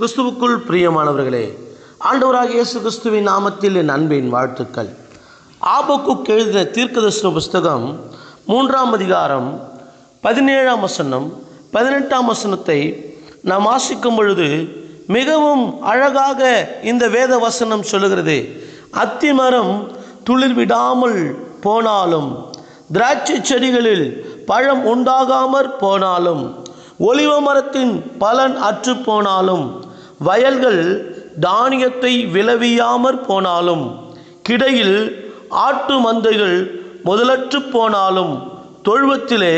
கிறிஸ்துவுக்குள் பிரியமானவர்களே ஆண்டவராக இயேசு கிறிஸ்துவின் நாமத்தில் என் அன்பின் வாழ்த்துக்கள். ஆபக்குக் எழுதின தீர்க்கதர்சன புஸ்தகம் மூன்றாம் அதிகாரம் பதினேழாம் வசனம் பதினெட்டாம் வசனத்தை நாம் வாசிக்கும் பொழுது மிகவும் அழகாக இந்த வேத வசனம் சொல்லுகிறது. அத்திமரம் துளிர் விடாமல் போனாலும் திராட்சை செடிகளில் பழம் உண்டாகாமற் போனாலும் ஒளிவ மரத்தின் பலன் அற்று போனாலும் வயல்கள் தானியத்தை விளைவியாமற் போனாலும் கிடையில் ஆட்டு மந்தைகள் முதலற்று போனாலும் தொழுவத்திலே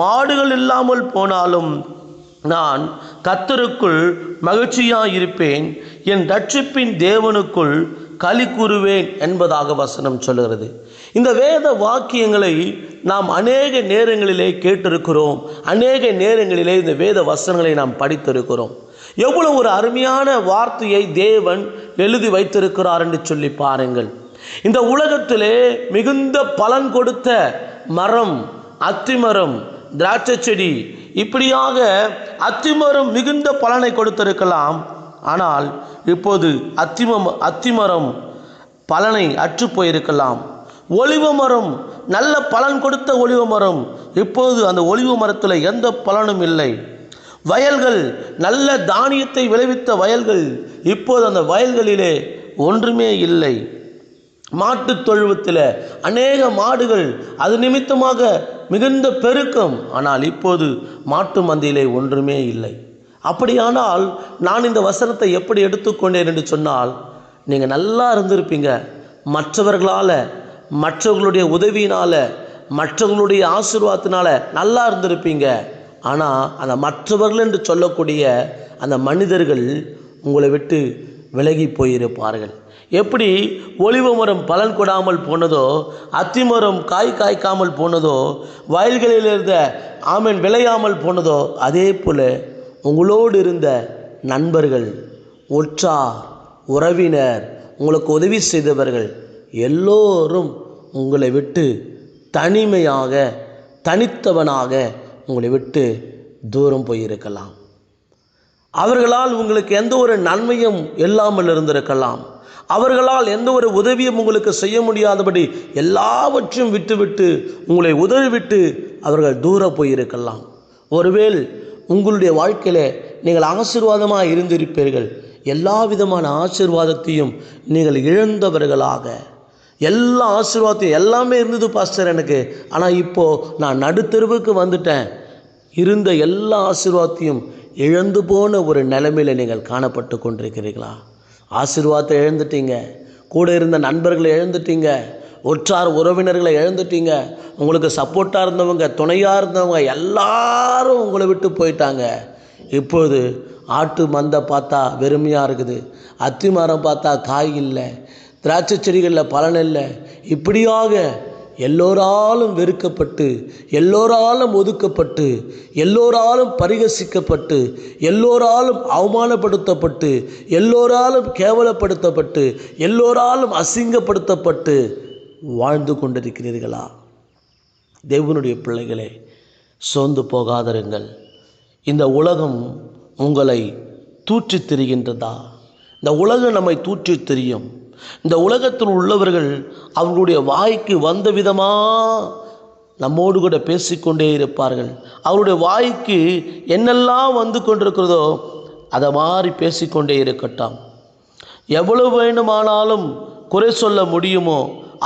மாடுகள் இல்லாமல் போனாலும் நான் கத்தருக்குள் மகிழ்ச்சியாயிருப்பேன் என் ரட்சிப்பின் தேவனுக்குள் களி கூறுவேன் என்பதாக வசனம் சொல்லுகிறது. இந்த வேத வாக்கியங்களை நாம் அநேக நேரங்களிலே கேட்டிருக்கிறோம். அநேக நேரங்களிலே இந்த வேத வசனங்களை நாம் படித்திருக்கிறோம். எவ்வளவு ஒரு அருமையான வார்த்தையை தேவன் எழுதி வைத்திருக்கிறார் என்று சொல்லி பாருங்கள். இந்த உலகத்திலே மிகுந்த பலன் கொடுத்த மரம் அத்திமரம் திராட்சை செடி இப்படியாக அத்திமரம் மிகுந்த பலனை கொடுத்திருக்கலாம். ஆனால் இப்போது அத்திமம் அத்திமரம் பலனை அற்று போயிருக்கலாம். ஒளிவ மரம் நல்ல பலன் கொடுத்த ஒளிவ மரம் இப்போது அந்த ஒளிவு மரத்தில் எந்த பலனும் இல்லை. வயல்கள் நல்ல தானியத்தை விளைவித்த வயல்கள் இப்போது அந்த வயல்களிலே ஒன்றுமே இல்லை. மாட்டுத் தொழுவத்தில் அநேக மாடுகள் அது நிமித்தமாக மிகுந்த பெருக்கம். ஆனால் இப்போது மாட்டு மந்தையிலே ஒன்றுமே இல்லை. அப்படியானால் நான் இந்த வசனத்தை எப்படி எடுத்துக்கொண்டேன் என்று சொன்னால் நீங்கள் நல்லா இருந்திருப்பீங்க. மற்றவர்களால் மற்றவர்களுடைய உதவியினால் மற்றவர்களுடைய ஆசீர்வாதத்தினால நல்லா இருந்திருப்பீங்க. ஆனால் அந்த மற்றவர்கள் என்று சொல்லக்கூடிய அந்த மனிதர்கள் உங்களை விட்டு விலகி போயிருப்பார்கள். எப்படி ஒளிவு மரம் பலன் கொடாமல் போனதோ அத்திமரம் காய் காய்க்காமல் போனதோ வயல்களில் இருந்த ஆமன் விளையாமல் போனதோ அதே போல் உங்களோடு இருந்த நண்பர்கள் உற்றார் உறவினர் உங்களுக்கு உதவி செய்தவர்கள் எல்லோரும் உங்களை விட்டு தனிமையாக தனித்தவனாக உங்களை விட்டு தூரம் போயிருக்கலாம். அவர்களால் உங்களுக்கு எந்த ஒரு நன்மையும் இல்லாமல் இருந்திருக்கலாம். அவர்களால் எந்த ஒரு உதவியும் உங்களுக்கு செய்ய முடியாதபடி எல்லாவற்றையும் விட்டுவிட்டு உங்களை உதவிவிட்டு அவர்கள் தூர போயிருக்கலாம். ஒருவேள் உங்களுடைய வாழ்க்கையில் நீங்கள் ஆசீர்வாதமாக இருந்திருப்பீர்கள். எல்லா விதமான ஆசீர்வாதத்தையும் நீங்கள் இழந்தவர்களாக எல்லா ஆசீர்வாதத்தையும் எல்லாமே இருந்தது பாஸ்டர் எனக்கு. ஆனால் இப்போது நான் நடுத்தெருவுக்கு வந்துட்டேன். இருந்த எல்லா ஆசீர்வாதத்தையும் இழந்து போன ஒரு நிலைமையில் நீங்கள் காணப்பட்டு கொண்டிருக்கிறீர்களா? ஆசீர்வாதத்தை இழந்துட்டீங்க. கூட இருந்த நண்பர்களை இழந்துட்டீங்க. ஒற்றார் உறவினர்களை இழந்துட்டீங்க. உங்களுக்கு சப்போர்ட்டாக இருந்தவங்க துணையாக இருந்தவங்க எல்லாரும் உங்களை விட்டு போயிட்டாங்க. இப்போது ஆட்டு மந்தை பார்த்தா வெறுமையாக இருக்குது. அத்தி மரம் பார்த்தா காய் இல்லை. திராட்சை செடிகளில் பலன் இல்லை. இப்படியாக எல்லோராலும் வெறுக்கப்பட்டு எல்லோராலும் ஒதுக்கப்பட்டு எல்லோராலும் பரிகசிக்கப்பட்டு எல்லோராலும் அவமானப்படுத்தப்பட்டு எல்லோராலும் கேவலப்படுத்தப்பட்டு எல்லோராலும் அசிங்கப்படுத்தப்பட்டு வாழ்ந்து கொண்டிருக்கிறீர்களா? தேவனுடைய பிள்ளைகளே சோர்ந்து போகாதருங்கள். இந்த உலகம் உங்களை தூற்றித் திரிகின்றதா? இந்த உலகம் நம்மை தூற்றித் திரியும். இந்த உலகத்தில் உள்ளவர்கள் அவர்களுடைய வாய்க்கு வந்த விதமாக நம்மோடு கூட பேசிக்கொண்டே இருப்பார்கள். அவருடைய வாய்க்கு என்னெல்லாம் வந்து கொண்டிருக்கிறதோ அதை மாதிரி பேசிக்கொண்டே இருக்கட்டும். எவ்வளவு வேண்டுமானாலும் குறை சொல்ல முடியுமோ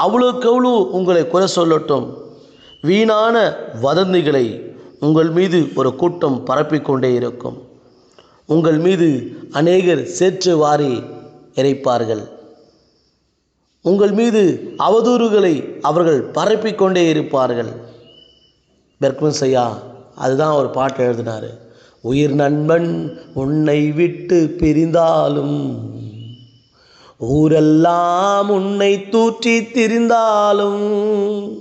அவ்வளோக்கு எவ்வளோ உங்களை குறை சொல்லட்டும். வீணான வதந்திகளை உங்கள் மீது ஒரு கூட்டம் பரப்பிக்கொண்டே இருக்கும். உங்கள் மீது அநேகர் சேற்று வாரி இறைப்பார்கள். உங்கள் மீது அவதூறுகளை அவர்கள் பரப்பிக்கொண்டே இருப்பார்கள். பெர்க்மன்ஸ் அதுதான் ஒரு பாட்டு எழுதினார். உயிர் நண்பன் உன்னை விட்டு பிரிந்தாலும் ஊரெல்லாம் உன்னை தூற்றி திரிந்தாலும்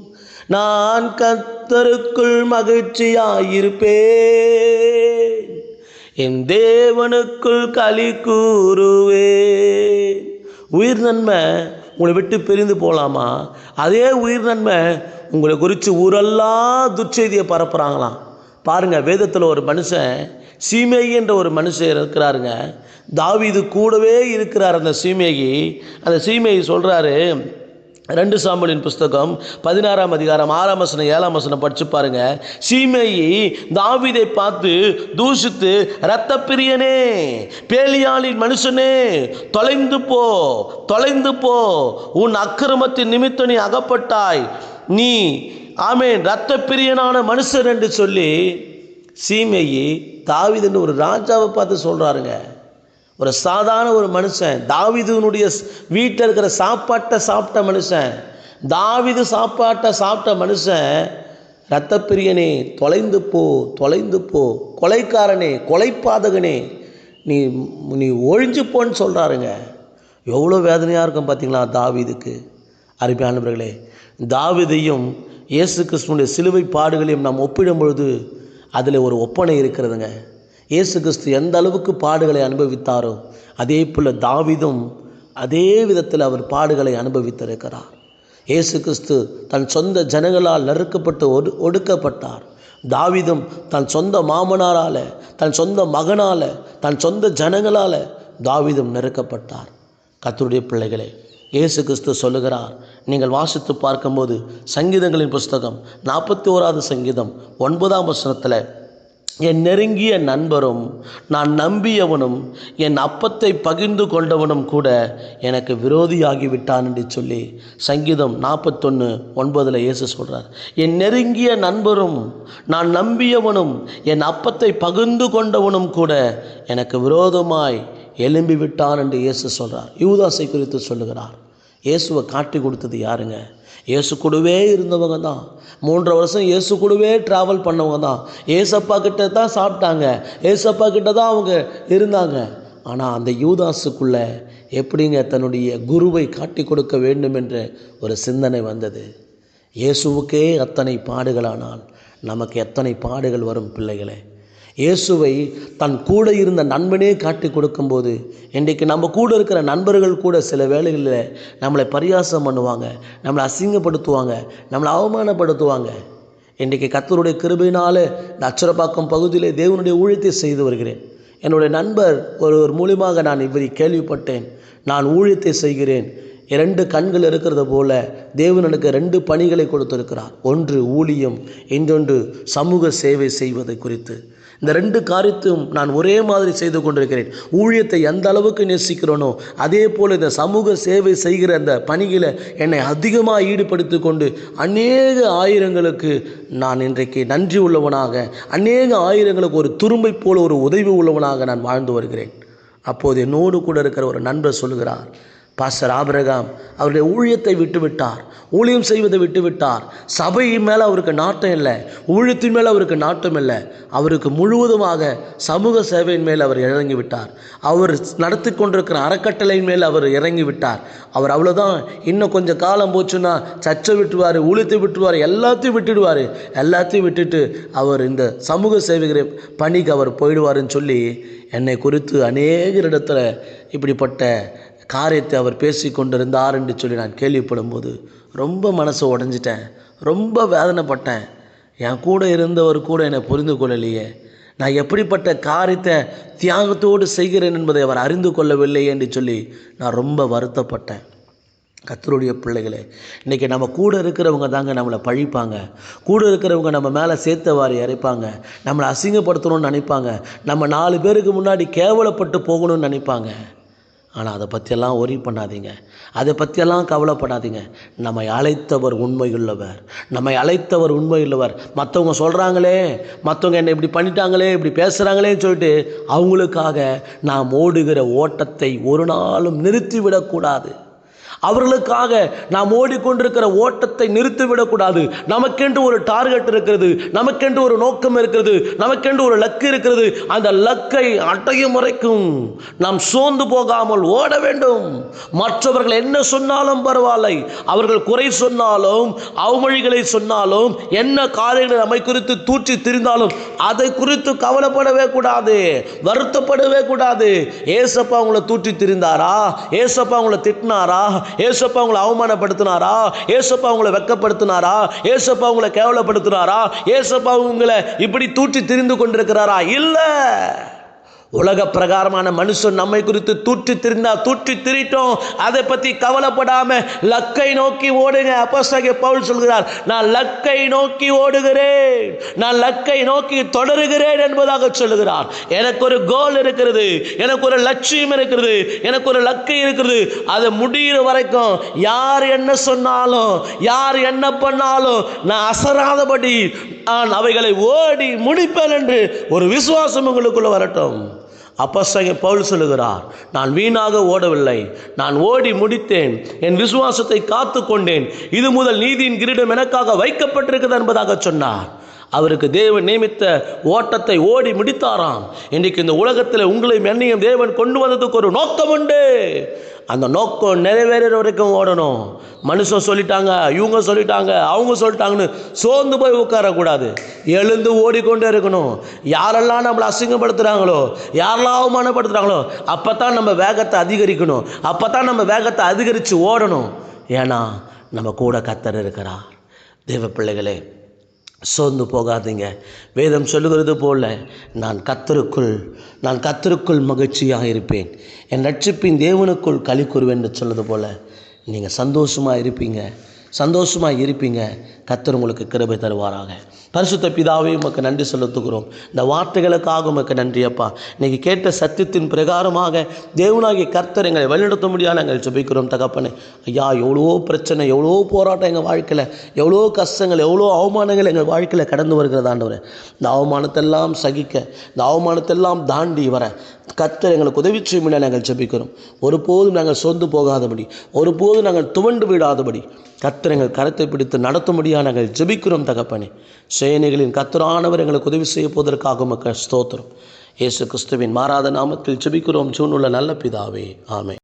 நான் கத்தருக்குள் மகிழ்ச்சியாயிருப்பேன். என் தேவனுக்குள் களி கூறுவேன். உயிர் நன்மை உங்களை விட்டு பிரிந்து போகலாமா அதே உயிர் நன்மை உங்களை குறித்து ஊரெல்லாம் துச்செய்தியை பரப்புகிறாங்களாம் பாருங்கள் வேதத்தில் ஒரு மனுஷன் சீமேகி என்ற ஒரு மனுஷன் இருக்கிறாருங்க. தாவீது கூடவே இருக்கிறார் அந்த சீமேகி. அந்த சீமேகி சொல்கிறாரு ரெண்டு சாம்பலின் புஸ்தகம் பதினாறாம் அதிகாரம் ஆறாம் வசனம் ஏழாம் வசனம் படிச்சு பாருங்க. சீமேயி தாவிதை பார்த்து தூஷித்து இரத்த பிரியனே பேலியாளின் மனுஷனே தொலைந்து போ தொலைந்து போ. உன் அக்கிரமத்தின் நிமித்தம் நீ அகப்பட்டாய். நீ ஆமேன் இரத்த பிரியனான மனுஷன் என்று சொல்லி சீமேயி தாவிதன்னு ஒரு ராஜாவை பார்த்து சொல்கிறாருங்க ஒரு சாதாரண ஒரு மனுஷன் தாவிதுனுடைய வீட்டில் இருக்கிற சாப்பாட்டை சாப்பிட்ட மனுஷன் தாவிது சாப்பாட்டை சாப்பிட்ட மனுஷன் இரத்தப்பிரியனே தொலைந்து போ தொலைந்து போ கொலைக்காரனே கொலைப்பாதகனே நீ நீ ஒழிஞ்சு போன்னு சொல்கிறாருங்க எவ்வளோ வேதனையாக இருக்கும் பார்த்தீங்களா தாவீதுக்கு? அருமையானவர்களே தாவிதையும் இயேசு கிருஷ்ணனுடைய சிலுவை பாடுகளையும் நாம் ஒப்பிடும் பொழுது அதில் ஒரு ஒப்பனை இருக்கிறதுங்க. இயேசு கிறிஸ்து எந்த அளவுக்கு பாடுகளை அனுபவித்தாரோ அதே போல் தாவிதும் அதே விதத்தில் அவர் பாடுகளை அனுபவித்திருக்கிறார். இயேசு கிறிஸ்து தன் சொந்த ஜனங்களால் நறுக்கப்பட்டு ஒடு ஒடுக்கப்பட்டார். தாவிதும் தன் சொந்த மாமனாரால் தன் சொந்த மகனால் தன் சொந்த ஜனங்களால் தாவிதும் நெருக்கப்பட்டார் கத்தருடைய பிள்ளைகளே இயேசு கிறிஸ்து சொல்லுகிறார் நீங்கள் வாசித்து பார்க்கும்போது சங்கீதங்களின் புஸ்தகம் நாற்பத்தி ஓராவது சங்கீதம் ஒன்பதாம் வசனத்தில் என் நெருங்கிய நண்பரும் நான் நம்பியவனும் என் அப்பத்தை பகிர்ந்து கொண்டவனும் கூட எனக்கு விரோதியாகிவிட்டான் என்று சொல்லி சங்கீதம் நாற்பத்தொன்று ஒன்பதில் இயேசு சொல்கிறார் என் நெருங்கிய நண்பரும் நான் நம்பியவனும் என் அப்பத்தை பகிர்ந்து கொண்டவனும் கூட எனக்கு விரோதமாய் எழும்பி விட்டான் என்று இயேசு சொல்கிறார் யூதாசை குறித்து சொல்லுகிறார். இயேசுவை காட்டி கொடுத்தது யாருங்க? இயேசு கூடவே இருந்தவங்க தான். மூன்றரை வருஷம் இயேசு கூடவே ட்ராவல் பண்ணவங்க தான். ஏசப்பா கிட்ட தான் சாப்பிட்டாங்க. ஏசப்பா கிட்ட தான் அவங்க இருந்தாங்க. ஆனால் அந்த யூதாஸுக்குள்ளே எப்படிங்க தன்னுடைய குருவை காட்டி கொடுக்க வேண்டும் என்ற ஒரு சிந்தனை வந்தது? இயேசுவுக்கே அத்தனை பாடுகளானால் நமக்கு எத்தனை பாடுகள் வரும் பிள்ளைகளே? இயேசுவை தன் கூட இருந்த நண்பனே காட்டி கொடுக்கும்போது இன்றைக்கு நம்ம கூட இருக்கிற நண்பர்கள் கூட சில வேளைகளில் நம்மளை பரியாசம் பண்ணுவாங்க நம்மளை அசிங்கப்படுத்துவாங்க நம்மளை அவமானப்படுத்துவாங்க. இன்றைக்கு கத்தருடைய கிருபையினால் இந்த அச்சரப்பாக்கம் பகுதியிலே தேவனுடைய ஊழியத்தை செய்து வருகிறேன். என்னுடைய நண்பர் ஒருவர் மூலியமாக நான் இப்படி கேள்விப்பட்டேன். நான் ஊழியத்தை செய்கிறேன். இரண்டு கண்கள் இருக்கிறது போல தேவன் எனக்கு ரெண்டு பணிகளை கொடுத்திருக்கிறார். ஒன்று ஊழியம் இன்னொன்று சமூக சேவை செய்வதை குறித்து. இந்த ரெண்டு காரியத்தையும் நான் ஒரே மாதிரி செய்து கொண்டிருக்கிறேன். ஊழியத்தை எந்த அளவுக்கு நேசிக்கிறேனோ அதே போல் இந்த சமூக சேவை செய்கிற அந்த பணியில் என்னை அதிகமாக ஈடுபடுத்தி கொண்டு அநேக ஆயிரங்களுக்கு நான் இன்றைக்கு நன்றி உள்ளவனாக அநேக ஆயிரங்களுக்கு ஒரு துரும்பை போல் ஒரு உதவி உள்ளவனாக நான் வாழ்ந்து வருகிறேன். அப்போது என்னோடு கூட இருக்கிற ஒரு நண்பர் சொல்லுகிறார் பாஸ்டர் ஆபிரகாம் அவருடைய ஊழியத்தை விட்டுவிட்டார். ஊழியம் செய்வதை விட்டுவிட்டார். சபையின் மேலே அவருக்கு நாட்டம் இல்லை. ஊழியத்தின் மேலே அவருக்கு நாட்டம் இல்லை. அவருக்கு முழுவதுமாக சமூக சேவையின் மேல் அவர் இறங்கி விட்டார் அவர் நடத்தி கொண்டிருக்கிற அறக்கட்டளையின் மேல் அவர் இறங்கி விட்டார் அவர் அவ்வளோதான் இன்னும் கொஞ்சம் காலம் போச்சுன்னா சர்ச்சை விட்டுருவார் ஊழியத்தை விட்டுருவார் எல்லாத்தையும் விட்டுடுவார். எல்லாத்தையும் விட்டுட்டு அவர் இந்த சமூக சேவைகிற பணிக்கு அவர் போயிடுவாருன்னு சொல்லி என்னை குறித்து அநேகரிடத்தில் இப்படிப்பட்ட காரியத்தை அவர் பேசி கொண்டிருந்தார் என்று சொல்லி நான் கேள்விப்படும்போது ரொம்ப மனசு உடஞ்சிட்டேன். ரொம்ப வேதனைப்பட்டேன். என் கூட இருந்தவர் கூட என்னை புரிந்து கொள்ளலையே. நான் எப்படிப்பட்ட காரியத்தை தியாகத்தோடு செய்கிறேன் என்பதை அவர் அறிந்து கொள்ளவில்லை என்று சொல்லி நான் ரொம்ப வருத்தப்பட்டேன். கத்தருடைய பிள்ளைகளே இன்றைக்கி நம்ம கூட இருக்கிறவங்க தாங்க நம்மளை பழிப்பாங்க. கூட இருக்கிறவங்க நம்ம மேலே சேர்த்த வாரி இறைப்பாங்க நம்மளை அசிங்கப்படுத்தணும்னு நினைப்பாங்க. நம்ம நாலு பேருக்கு முன்னாடி கேவலப்பட்டு போகணும்னு நினைப்பாங்க. ஆனால் அதை பற்றியெல்லாம் ஒரி பண்ணாதீங்க. அதை பற்றியெல்லாம் கவலைப்படாதீங்க. நம்மை அழைத்தவர் உண்மையுள்ளவர். நம்மை அழைத்தவர் உண்மையுள்ளவர். மற்றவங்க சொல்கிறாங்களே மற்றவங்க என்னை இப்படி பண்ணிட்டாங்களே இப்படி பேசுகிறாங்களேன்னு சொல்லிட்டு அவங்களுக்காக நாம் ஓடுகிற ஓட்டத்தை ஒரு நாளும் நிறுத்திவிடக்கூடாது. அவர்களுக்காக நாம் ஓடிக்கொண்டிருக்கிற ஓட்டத்தை நிறுத்திவிடக்கூடாது. நமக்கென்று ஒரு டார்கெட் இருக்கிறது நமக்கென்று ஒரு நோக்கம் இருக்கிறது நமக்கென்று ஒரு லக்கு இருக்கிறது. அந்த லக்கை அடையும் வரைக்கும் நாம் சோர்ந்து போகாமல் ஓட வேண்டும். மற்றவர்கள் என்ன சொன்னாலும் பரவாயில்லை. அவர்கள் குறை சொன்னாலும் அவமொழிகளை சொன்னாலும் என்ன காரியங்கள் நம்மை குறித்து தூற்றி திரிந்தாலும் அதை குறித்து கவலைப்படவே கூடாது வருத்தப்படவே கூடாது. ஏசப்பா உங்களை தூற்றி திரிந்தாரா? ஏசப்பா உங்களை திட்டினாரா? ஏசப்பா அவங்களை அவமானப்படுத்தினாரா? ஏசப்பா அவங்களை வெக்கப்படுத்தினாரா? ஏசப்பா அவங்களை கேவலப்படுத்தினாரா? ஏசப்பா அவங்களை இப்படி தூற்றி திரிந்து கொண்டிருக்கிறாரா? இல்லை. உலக பிரகாரமான மனுஷன் நம்மை குறித்து தூற்றி திரிந்தா தூற்றி திரிட்டோம். அதை பற்றி கவலைப்படாம லக்கை நோக்கி ஓடுங்க. அப்பசக பவுல் சொல்கிறார் நான் லக்கை நோக்கி ஓடுகிறேன். நான் லக்கை நோக்கி தொடருகிறேன் என்பதாக சொல்லுகிறார். எனக்கு ஒரு கோல் இருக்கிறது. எனக்கு ஒரு லட்சியம் இருக்கிறது. எனக்கு ஒரு லக்கை இருக்கிறது. அது முடிகிற வரைக்கும் யார் என்ன சொன்னாலும் யார் என்ன பண்ணாலும் நான் அசராதபடி நான் அவைகளை ஓடி முடிப்பேன் என்று ஒரு விசுவாசம் உங்களுக்குள்ள வரட்டும். அப்போஸ்தலன் பவுல் சொல்லுகிறார் நான் வீணாக ஓடவில்லை. நான் ஓடி முடித்தேன். என் விசுவாசத்தை காத்து கொண்டேன் இது முதல் நீதியின் கிரீடம் எனக்காக வைக்கப்பட்டிருக்கிறது என்பதாக சொன்னார். அவருக்கு தேவன் நியமித்த ஓட்டத்தை ஓடி முடித்தாராம். இன்றைக்கு இந்த உலகத்தில் உங்களையும் என்னையும் தேவன் கொண்டு வந்ததுக்கு ஒரு நோக்கம் உண்டு. அந்த நோக்கம் நிறைவேற வரைக்கும் ஓடணும். மனுஷன் சொல்லிட்டாங்க இவங்க சொல்லிட்டாங்க அவங்க சொல்லிட்டாங்கன்னு சோர்ந்து போய் உட்காரக்கூடாது. எழுந்து ஓடிக்கொண்டே இருக்கணும். யாரெல்லாம் நம்மளை அசிங்கப்படுத்துகிறாங்களோ யாரெல்லாம் அவமானப்படுத்துகிறாங்களோ அப்போ தான் நம்ம வேகத்தை அதிகரிக்கணும். அப்போ தான் நம்ம வேகத்தை அதிகரித்து ஓடணும். ஏன்னா நம்ம கூட கத்தர் இருக்கிறார். தெய்வ பிள்ளைகளே சோர்ந்து போகாதீங்க. வேதம் சொல்லுகிறது போல நான் கத்தருக்குள் நான் கத்தருக்குள் மகிழ்ச்சியாக இருப்பேன். என் ரட்சிப்பின் தேவனுக்குள் களி கூறுவேன் என்று சொல்லுது நீங்கள் சந்தோஷமாக இருப்பீங்க. சந்தோஷமாக இருப்பீங்க. கத்தர் உங்களுக்கு கிருபை தருவாராக. பரிசுத்த பிதாவே உமக்கு நன்றி செலுத்துகிறோம். இந்த வார்த்தைகளுக்காக உமக்கு நன்றி அப்பா. இன்னைக்கு கேட்ட சத்தியத்தின் பிரகாரமாக தேவனாகி கர்த்தர் எங்களை வழிநடத்த முடியாது நாங்கள் ஜெபிக்கிறோம் தகப்பனே. ஐயா எவ்வளோ பிரச்சனை எவ்வளோ போராட்டம் எங்கள் வாழ்க்கையில் எவ்வளோ கஷ்டங்கள் எவ்வளோ அவமானங்கள் எங்கள் வாழ்க்கையில் கடந்து வருகிறதாண்டவர் இந்த அவமானத்தெல்லாம் சகிக்க இந்த அவமானத்தெல்லாம் தாண்டி வர கர்த்தர் எங்களுக்கு உதவி செய்யும்படி நாங்கள் ஜெபிக்கிறோம். ஒருபோதும் நாங்கள் சொந்து போகாதபடி ஒருபோதும் நாங்கள் துவண்டு விடாதபடி கர்த்தர் எங்கள் கரத்தை பிடித்து நடத்தும்படியாக நாங்கள் ஜெபிக்கிறோம் தகப்பனே. சேனைகளின் கத்தரானவர் எங்களுக்கு உதவி செய்ய போவதற்காக மக்கள் ஸ்தோத்திரம். இயேசு கிறிஸ்துவின் மாறாத நாமத்தில் ஜெபிக்கிறோம். சூனுள்ள நல்ல பிதாவே. ஆமே